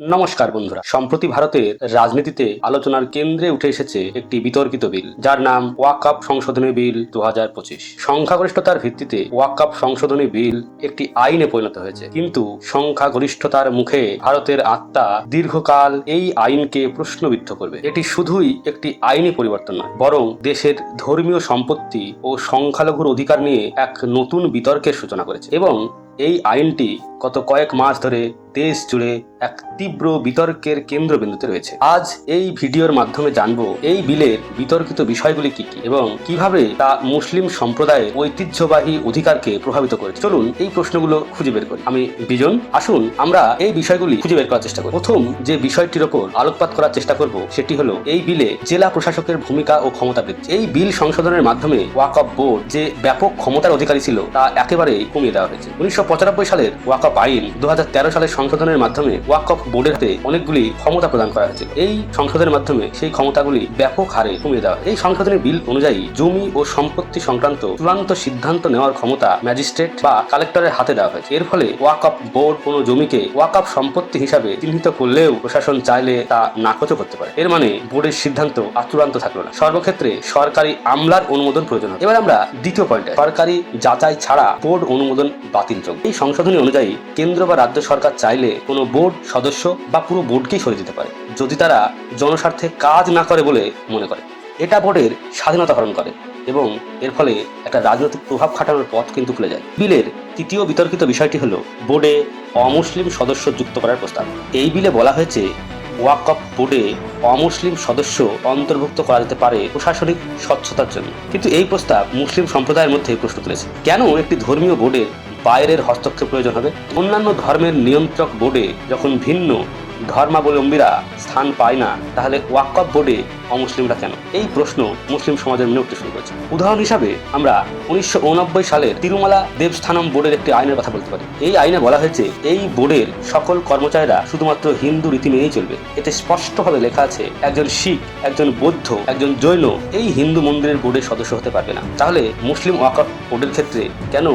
নমস্কার বন্ধুরা। সম্প্রতি ভারতের রাজনীতিতে আলোচনার কেন্দ্রে উঠে এসেছে একটি বিতর্কিত বিল, যার নাম ওয়াকআপ সংশোধনী বিল দু হাজার পঁচিশ। সংখ্যাগরিষ্ঠতার ভিত্তিতে ওয়াকআপ সংশোধনী বিল একটি আইনে পরিণত হয়েছে। কিন্তু সংখ্যাগরিষ্ঠতার মুখে ভারতের আত্মা দীর্ঘকাল এই আইনকে প্রশ্নবিদ্ধ করবে। এটি শুধুই একটি আইনি পরিবর্তন নয়, বরং দেশের ধর্মীয় সম্পত্তি ও সংখ্যালঘুর অধিকার নিয়ে এক নতুন বিতর্কের সূচনা করেছে। এবং এই আইনটি গত কয়েক মাস ধরে দেশ জুড়ে এক তীব্র বিতর্কের কেন্দ্রবিন্দুতে রয়েছে। আজ এই ভিডিওর মাধ্যমে জানব এই বিলের বিতর্কিত বিষয়গুলি কি কি এবং কীভাবে তা মুসলিম সম্প্রদায়ের ঐতিহ্যবাহী অধিকারকে প্রভাবিত করেছে। চলুন এই প্রশ্নগুলো খুঁজে বের করি। আমি বিজন, আসুন আমরা এই বিষয়গুলি খুঁজে বের করার চেষ্টা করি। প্রথম যে বিষয়টির ওপর আলোকপাত করার চেষ্টা করব সেটি হলো এই বিলে জেলা প্রশাসকের ভূমিকা ও ক্ষমতা বৃদ্ধি। এই বিল সংশোধনের মাধ্যমে ওয়াকফ বোর্ড যে ব্যাপক ক্ষমতার অধিকারী ছিল তা একেবারে কমিয়ে দেওয়া হয়েছে। উনিশশো সালের ওয়াকফ আইন দু হাজার তেরো সালের সংশোধনের মাধ্যমে ওয়াকফ বোর্ডের হাতে অনেকগুলি ক্ষমতা প্রদান করা হয়েছিল এই সংশোধনের মাধ্যমে সেই ক্ষমতাগুলি ব্যাপক হারে কমিয়ে দেওয়া। এই সংশোধনী বিল অনুযায়ী জমি ও সম্পত্তি সংক্রান্ত চূড়ান্ত সিদ্ধান্ত নেওয়ার ক্ষমতা ম্যাজিস্ট্রেট বা কালেক্টরের হাতে দেওয়া হয়েছে। এর ফলে ওয়াকফ বোর্ড কোনো জমিকে ওয়াকফ সম্পত্তি হিসাবে চিহ্নিত করলেও প্রশাসন চাইলে তা নাকচও করতে পারে। এর মানে বোর্ডের সিদ্ধান্ত আর চূড়ান্ত থাকল না। সর্বক্ষেত্রে সরকারি আমলার অনুমোদন প্রয়োজন এবার আমরা দ্বিতীয় পয়েন্টে সরকারি যাচাই ছাড়া বোর্ড অনুমোদন বাতিলযোগ্য এই সংশোধনী অনুযায়ী কেন্দ্র বা রাজ্য সরকার চাইলে কোনো বোর্ড, সদস্য বা পুরো বোর্ডকেই সরে দিতে পারে, যদি তারা জনস্বার্থে কাজ না করে বলে মনে করে। এটা বোর্ডের স্বাধীনতা হরণ করে এবং এর ফলে একটা রাজনৈতিক প্রভাব খাটানোর পথ কিন্তু খুলে যায়। বিলের তৃতীয় বিতর্কিত বিষয়টি হলো বোর্ডে অমুসলিম সদস্য যুক্ত করার প্রস্তাব। এই বিলে বলা হয়েছে, ওয়াকফ বোর্ডে অমুসলিম সদস্য অন্তর্ভুক্ত করা যেতে পারে প্রশাসনিক স্বচ্ছতার জন্য। কিন্তু এই প্রস্তাব মুসলিম সম্প্রদায়ের মধ্যে প্রশ্ন তুলেছে। কেন একটি ধর্মীয় বোর্ডের বাইরের হস্তক্ষেপ প্রয়োজন হবে। অন্যান্য ধর্মের নিয়ন্ত্রক বোর্ডে যখন ভিন্ন ধর্মাবলম্বীরা স্থান পায় না, তাহলে ওয়াকফ বোর্ডে অমুসলিমরা কেন? এই প্রশ্ন মুসলিম সমাজের মনে উঠতে শুরু করেছে। উদাহরণ হিসাবে আমরা উনিশশো সালের তিরুমালা দেবস্থানম বোর্ডের একটি আইনের কথা বলতে পারি। এই আইনে বলা হয়েছে, এই বোর্ডের সকল কর্মচারীরা শুধুমাত্র হিন্দু রীতি মেনেই চলবে। এতে স্পষ্টভাবে লেখা আছে, একজন শিখ, একজন বৌদ্ধ, একজন জৈন এই হিন্দু মন্দিরের বোর্ডের সদস্য হতে পারবে না। তাহলে মুসলিম ওয়াকফ বোর্ডের ক্ষেত্রে কেন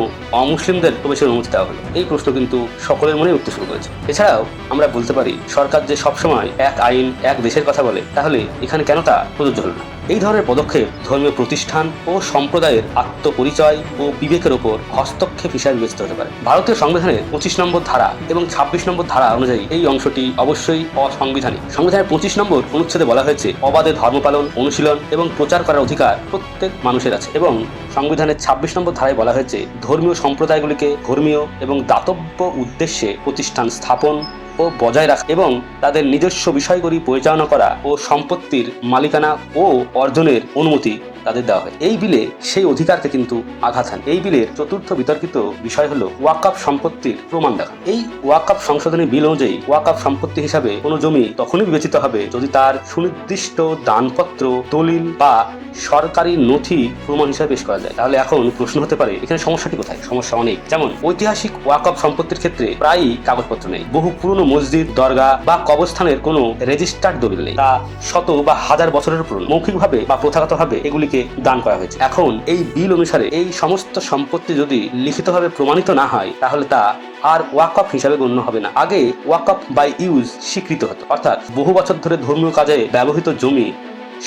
অমুসলিমদের প্রবেশের অনুমতি দেওয়া হলো? এই প্রশ্ন কিন্তু সকলের মনে উঠতে শুরু করেছে। এছাড়াও আমরা বলতে পারি, সরকার যে সবসময় এক আইন, এক দেশের কথা বলে, তাহলে এখানে কেন তা প্রযোজ্য না। এই ধরনের পদক্ষেপ ধর্মীয় প্রতিষ্ঠান ও সম্প্রদায়ের আত্মপরিচয় ও বিবেকের ওপর হস্তক্ষেপ হিসাবে বিবেচিত হতে পারে। ভারতীয় সংবিধানের পঁচিশ নম্বর ধারা এবং ছাব্বিশ নম্বর ধারা অনুযায়ী এই অংশটি অবশ্যই অসাংবিধানিক। সংবিধানের পঁচিশ নম্বর অনুচ্ছেদে বলা হয়েছে, অবাধে ধর্ম পালন, অনুশীলন এবং প্রচার করার অধিকার প্রত্যেক মানুষের আছে এবং সংবিধানের ছাব্বিশ নম্বর ধারায় বলা হয়েছে, ধর্মীয় সম্প্রদায়গুলিকে ধর্মীয় এবং দাতব্য উদ্দেশ্যে প্রতিষ্ঠান স্থাপন ও বজায় রাখা এবং তাদের নিজস্ব বিষয়গুলি পরিচালনা করা ও সম্পত্তির মালিকানা ও অর্জনের অনুমতি তাদের দেওয়া হয়। এই বিলে সেই অধিকারকে কিন্তু আঘাত হান। এই বিলের চতুর্থ বিতর্কিত বিষয় হলো ওয়াকআপ সম্পত্তির প্রমাণ দেখা। এই ওয়াকআপ সংশোধনী বিল অনুযায়ী ওয়াকআপ সম্পত্তি হিসাবে কোনো জমি তখনই বিবেচিত হবে যদি তার সুনির্দিষ্ট দানপত্র, দলিল বা সরকারি নথি প্রমাণ হিসাবে পেশ করা যায়। তাহলে এখন প্রশ্ন হতে পারে, এখানে সমস্যাটি কোথায়? সমস্যা অনেক। যেমন, ঐতিহাসিক ওয়াকআপ সম্পত্তির ক্ষেত্রে প্রায়ই কাগজপত্র নেই। বহু পুরনো মসজিদ দরগা বা কবরস্থানের কোনো রেজিস্টার্ড দলিল নেই। তা শত বা হাজার বছরের পুরনো। মৌখিকভাবে বা প্রথাগতভাবে এগুলিকে দান করা হয়েছে। এখন এই বিল অনুসারে এই সমস্ত সম্পত্তি যদি লিখিতভাবে প্রমাণিত না হয়, তাহলে তা আর ওয়াকফ হিসাবে গণ্য হবে না। আগে ওয়াকফ বাই ইউজ স্বীকৃত হতো। অর্থাৎ বহু বছর ধরে ধর্মীয় কাজে ব্যবহৃত জমি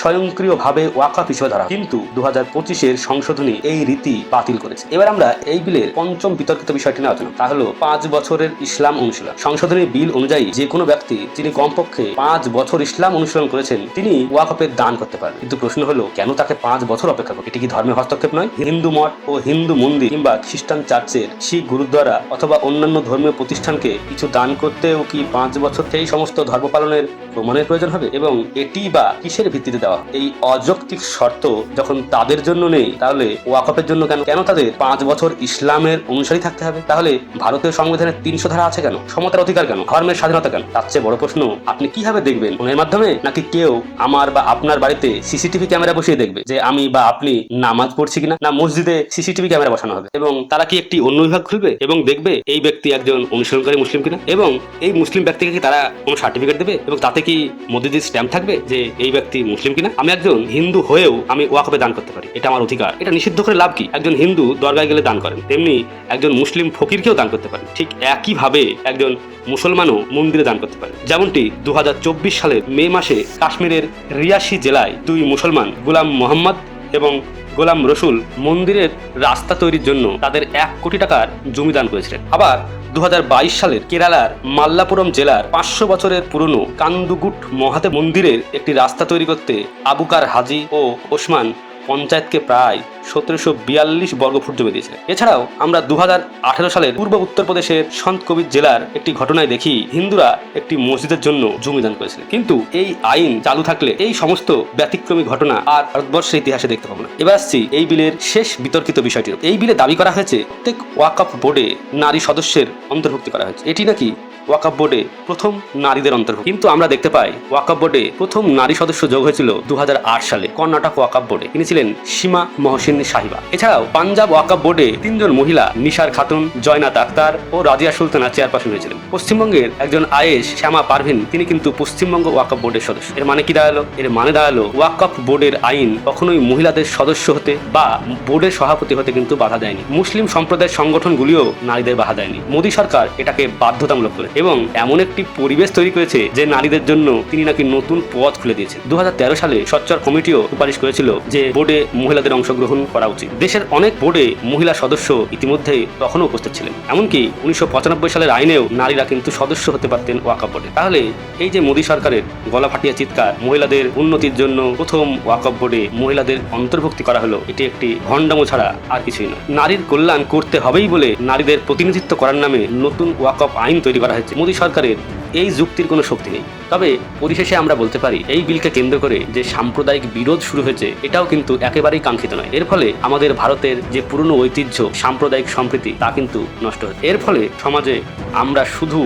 স্বয়ংক্রিয়ভাবে ওয়াকফ হিসেবে ধরা কিন্তু দু হাজার পঁচিশের সংশোধনী এই রীতি বাতিল করেছে। এবার আমরা এই বিলের পঞ্চম বিতর্কিত বিষয়টি নিয়ে আলোচনা। তা হলো পাঁচ বছরের ইসলাম অনুশীলন। সংশোধনী বিল অনুযায়ী যে কোনো ব্যক্তি যিনি কমপক্ষে পাঁচ বছর ইসলাম অনুশীলন করেছেন, তিনি ওয়াকফের দান করতে পারেন কিন্তু প্রশ্ন হলো, কেন তাকে পাঁচ বছর অপেক্ষা করবে? এটি কি ধর্মের হস্তক্ষেপ নয়? হিন্দু মঠ ও হিন্দু মন্দির কিংবা খ্রিস্টান চার্চের শিখ গুরুদ্বারা অথবা অন্যান্য ধর্মীয় প্রতিষ্ঠানকে কিছু দান করতেও কি পাঁচ বছর সেই সমস্ত ধর্ম পালনের প্রমাণের প্রয়োজন হবে? এবং এটি বা কিসের ভিত্তিতে দেওয়া। এই অযৌক্তিক শর্ত যখন তাদের জন্য নেই, তাহলে ওয়াকফের জন্য কেন কেন তাদের পাঁচ বছর ইসলামের অনুসারী থাকতে হবে? তাহলে ভারতীয় সংবিধানের তিনশো ধারা আছে কেন? সমতার অধিকার কেন? ধর্মের স্বাধীনতা কেন? তার চেয়ে বড় প্রশ্ন, আপনি কীভাবে দেখবেন? ফোনের মাধ্যমে? নাকি কেউ আমার বা আপনার বাড়িতে সিসিটিভি ক্যামেরা বসিয়ে দেখবে যে আমি বা আপনি নামাজ পড়ছি কিনা? না, মসজিদে সিসিটিভি ক্যামেরা বসানো হবে। এবং তারা কি একটি অন্য বিভাগ খুলবে এবং দেখবে এই ব্যক্তি একজন অনুসরণকারী মুসলিম কিনা? এবং এই মুসলিম ব্যক্তিকে কি তারা কোনো সার্টিফিকেট দেবে? এবং তাতে কি মসজিদের স্ট্যাম্প থাকবে যে এই ব্যক্তি মুসলিম মুসলিম কিনা? আমি একজন হিন্দু হয়েও আমি ওয়াকফে দান করতে পারি। এটা আমার অধিকার। এটা নিষিদ্ধ করে লাভ কি? একজন হিন্দু দরগায় গেলে দান করেন। তেমনি একজন মুসলিম ফকিরকেও দান করতে পারেন। ঠিক একইভাবে একজন মুসলমানও মন্দিরে দান করতে পারে যেমনটি দু হাজার চব্বিশ সালের মে মাসে কাশ্মীরের রিয়াসি জেলায় দুই মুসলমান, গুলাম মোহাম্মদ এবং গোলাম রসুল মন্দিরের রাস্তা তৈরির জন্য তাদের এক কোটি টাকার জমি দান করেছিলেন। আবার দু হাজার বাইশ সালের কেরালার মাল্লাপুরম জেলার পাঁচশো বছরের পুরনো কান্দুগুট মহাদেব মন্দিরের একটি রাস্তা তৈরি করতে আবুকার হাজি ও ওসমান পঞ্চায়েতকে প্রায় সতেরোশো বিয়াল্লিশ বর্গফুট জমি দিয়েছে। এছাড়াও আমরা দু হাজার আঠারো সালের পূর্ব উত্তরপ্রদেশের সন্ত কবির জেলার একটি ঘটনায় দেখি হিন্দুরা একটি মসজিদের জন্য জমি দান করেছিল কিন্তু এই আইন চালু থাকলে এই সমস্ত ব্যতিক্রমী ঘটনা আর ভারতবর্ষের ইতিহাসে দেখতে পাবো না। এবার আসছি এই বিলের শেষ বিতর্কিত বিষয়টির এই বিলে দাবি করা হয়েছে প্রত্যেক ওয়াকফ বোর্ডে নারী সদস্যের অন্তর্ভুক্তি করা হয়েছে। এটি নাকি ওয়াকফ বোর্ডে প্রথম নারীদের অন্তর্ভুক্ত। কিন্তু আমরা দেখতে পাই ওয়াকফ বোর্ডে প্রথম নারী সদস্য যোগ হয়েছিল দু হাজার আট সালে কর্ণাটক ওয়াকফ বোর্ডে। তিনি ছিলেন সীমা মহসিন সাহিবা। এছাড়াও পাঞ্জাব ওয়াকফ বোর্ডে তিনজন মহিলা নিশার খাতুন জয়নাত আক্তার ও রাজিয়া সুলতানা চেয়ারপারসন হয়েছিলেন পশ্চিমবঙ্গের একজন আয়েশ শ্যামা পারভিন, তিনি কিন্তু পশ্চিমবঙ্গ ওয়াকফ বোর্ডের সদস্য। এর মানে কি দাঁড়াল? এর মানে দাঁড়াল ওয়াকফ বোর্ডের আইন কখনোই মহিলাদের সদস্য হতে বা বোর্ডের সভাপতি হতে কিন্তু বাধা দেয়নি। মুসলিম সম্প্রদায়ের সংগঠনগুলিও নারীদের বাধা দেয়নি। মোদী সরকার এটাকে বাধ্যতামূলক করে এবং এমন একটি পরিবেশ তৈরি করেছে যে নারীদের জন্য তিনি নাকি নতুন পথ খুলে দিয়েছেন। দু সালে সচ্চর কমিটিও সুপারিশ করেছিল যে বোর্ডে মহিলাদের অংশগ্রহণ করা উচিত। দেশের অনেক বোর্ডে মহিলা সদস্য ইতিমধ্যেই তখনও উপস্থিত ছিলেন। এমনকি উনিশশো পঁচানব্বই সালের আইনেও নারীরা কিন্তু সদস্য হতে পারতেন ওয়াকা বোর্ডে। তাহলে এই যে মোদী সরকারের গলা ফাটিয়া চিৎকার, মহিলাদের উন্নতির জন্য প্রথম ওয়াকফ বোর্ডে মহিলাদের অন্তর্ভুক্তি করা হলো, এটি একটি ভণ্ডামো ছাড়া আর কিছুই নয়। নারীর কল্যাণ করতে হবেই বলে নারীদের প্রতিনিধিত্ব করার নামে নতুন ওয়াকফ আইন তৈরি করা হয়েছে। মোদী সরকারের এই যুক্তির কোনো শক্তি নেই। তবে পরিশেষে আমরা বলতে পারি, এই বিলকে কেন্দ্র করে যে সাম্প্রদায়িক বিরোধ শুরু হয়েছে, এটাও কিন্তু একেবারেই কাঙ্ক্ষিত নয়। এর ফলে আমাদের ভারতের যে পুরনো ঐতিহ্য, সাম্প্রদায়িক সম্প্রীতি, তা কিন্তু নষ্ট হচ্ছে। এর ফলে সমাজে আমরা শুধু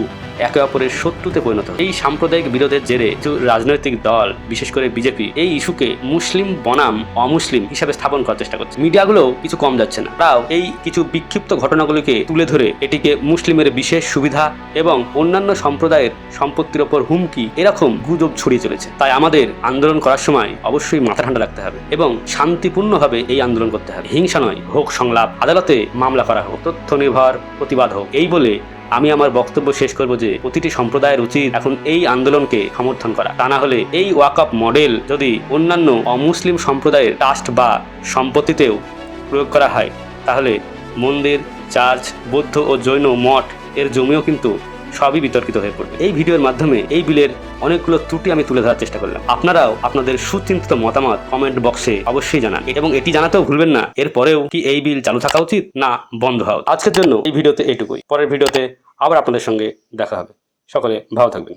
একে অপরের শত্রুতে পরিণত এই সাম্প্রদায়িক বিরোধের জেরে কিছু রাজনৈতিক দল, বিশেষ করে বিজেপি, এই ইস্যুকে মুসলিম বনাম অমুসলিম হিসাবে স্থাপন করার চেষ্টা করছে। মিডিয়াগুলো কিছু কম যাচ্ছে না। তাও এই কিছু বিক্ষিপ্ত ঘটনাগুলিকে তুলে ধরে এটিকে মুসলিমের বিশেষ সুবিধা এবং অন্যান্য সম্প্রদায়ের সম্পত্তির ওপর হুমকি এরকম গুজব ছড়িয়ে চলেছে। তাই আমাদের আন্দোলন করার সময় অবশ্যই মাথা ঠান্ডা রাখতে হবে এবং শান্তিপূর্ণভাবে এই আন্দোলন করতে হবে। হিংসা নয় হোক সংলাপ, আদালতে মামলা করা হোক, তথ্য নির্ভর প্রতিবাদ হোক, এই বলে আমি আমার বক্তব্য শেষ করব যে প্রতিটি সম্প্রদায়ের উচিত এখন এই আন্দোলনকে সমর্থন করা। তা না হলে এই ওয়াকআপ মডেল যদি অন্যান্য অমুসলিম সম্প্রদায়ের ট্রাস্ট বা সম্পত্তিতেও প্রয়োগ করা হয়, তাহলে মন্দির, চার্চ, বৌদ্ধ ও জৈন মঠ এর জমিও কিন্তু সবই বিতর্কিত হয়ে পড়বে। এই ভিডিওর মাধ্যমে এই বিলের অনেকগুলো ত্রুটি আমি তুলে ধরার চেষ্টা করলাম। আপনারাও আপনাদের সুচিন্তিত মতামত কমেন্ট বক্সে অবশ্যই জানান এবং এটি জানাতেও ভুলবেন না, এরপরেও কি এই বিল চালু থাকা উচিত না বন্ধ হওয়া আজকের জন্য এই ভিডিওতে এটুকুই। পরের ভিডিওতে আবার আপনাদের সঙ্গে দেখা হবে। সকলে ভালো থাকবেন।